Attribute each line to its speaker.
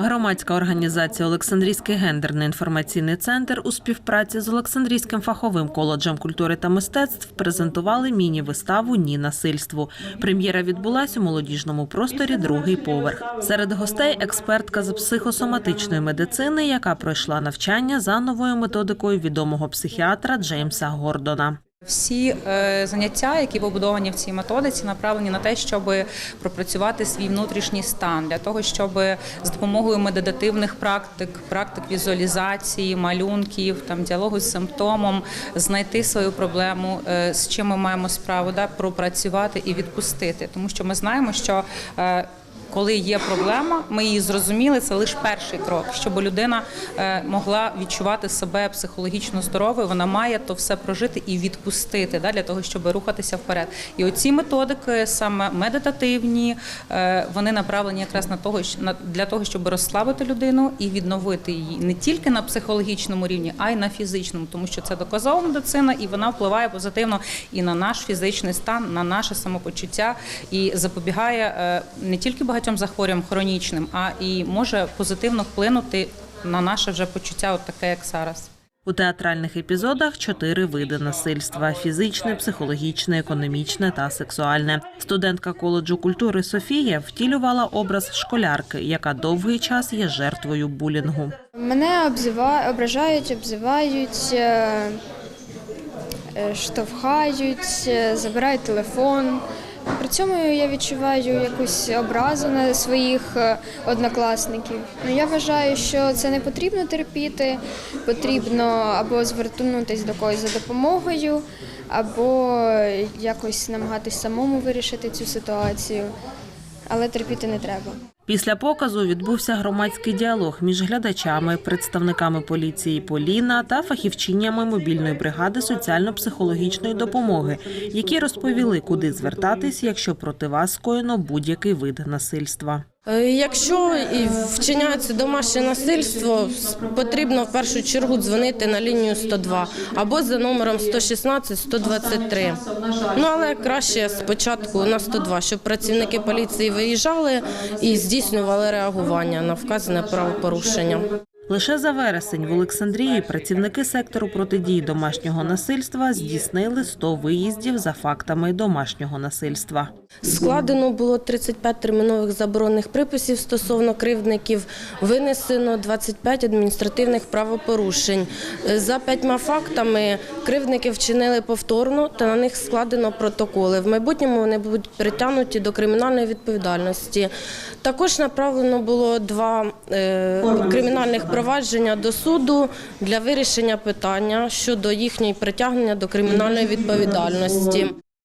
Speaker 1: Громадська організація Олександрійський гендерний інформаційний центр у співпраці з Олександрійським фаховим коледжем культури та мистецтв презентували міні-виставу Ні насильству. Прем'єра відбулась у молодіжному просторі другий поверх. Серед гостей експертка з психосоматичної медицини, яка пройшла навчання за новою методикою відомого психіатра Джеймса Гордона.
Speaker 2: Всі е, заняття, які побудовані в цій методиці, направлені на те, щоб пропрацювати свій внутрішній стан, для того, щоб з допомогою медитативних практик, практик візуалізації, малюнків, там діалогу з симптомом, знайти свою проблему, е, з чим ми маємо справу, да, пропрацювати і відпустити. Тому що ми знаємо, що е, коли є проблема, ми її зрозуміли. Це лише перший крок, щоб людина е, могла відчувати себе психологічно здоровою. Вона має то все прожити і відпустити для того, щоб рухатися вперед. І оці методики, саме медитативні, е, вони направлені якраз на того, для того, щоб розслабити людину і відновити її не тільки на психологічному рівні, а й на фізичному, тому що це доказова медицина, і вона впливає позитивно і на наш фізичний стан, на наше самопочуття і запобігає е, не тільки багатьом захворюванням хронічним, а і може позитивно вплинути на наше вже почуття, от таке, як зараз.
Speaker 1: У театральних епізодах чотири види насильства: фізичне, психологічне, економічне та сексуальне. Студентка коледжу культури Софія втілювала образ школярки, яка довгий час є жертвою булінгу.
Speaker 3: Мене обзива... ображають, обзивають, е, е, штовхають, е, забирають телефон. При цьому я відчуваю якусь образу на своїх е, однокласників. Ну, Я вважаю, що це не потрібно терпіти, потрібно або звернутися до когось за допомогою, або якось намагатись самому вирішити цю ситуацію. Але терпіти не треба.
Speaker 1: Після показу відбувся громадський діалог між глядачами, представниками поліції Поліна та фахівчинями мобільної бригади соціально-психологічної допомоги, які розповіли, куди звертатись, якщо проти вас скоєно будь-який вид насильства.
Speaker 4: Е, Якщо вчиняється домашнє насильство, потрібно в першу чергу дзвонити на лінію 102 або за номером 116 123. Ну але краще спочатку на 102, щоб працівники поліції виїжджали і здійснювали реагування на вказане правопорушення.
Speaker 1: Лише за вересень в Олександрії працівники сектору протидії домашнього насильства здійснили 100 виїздів за фактами домашнього насильства.
Speaker 4: Складено було 35 термінових заборонних приписів стосовно кривдників, винесено 25 адміністративних правопорушень. За п'ятьма фактами кривдники вчинили повторно та на них складено протоколи. В майбутньому вони будуть притягнуті до кримінальної відповідальності. Також направлено було два е, кримінальних провадження до суду для вирішення питання щодо їхньої притягнення до кримінальної відповідальності.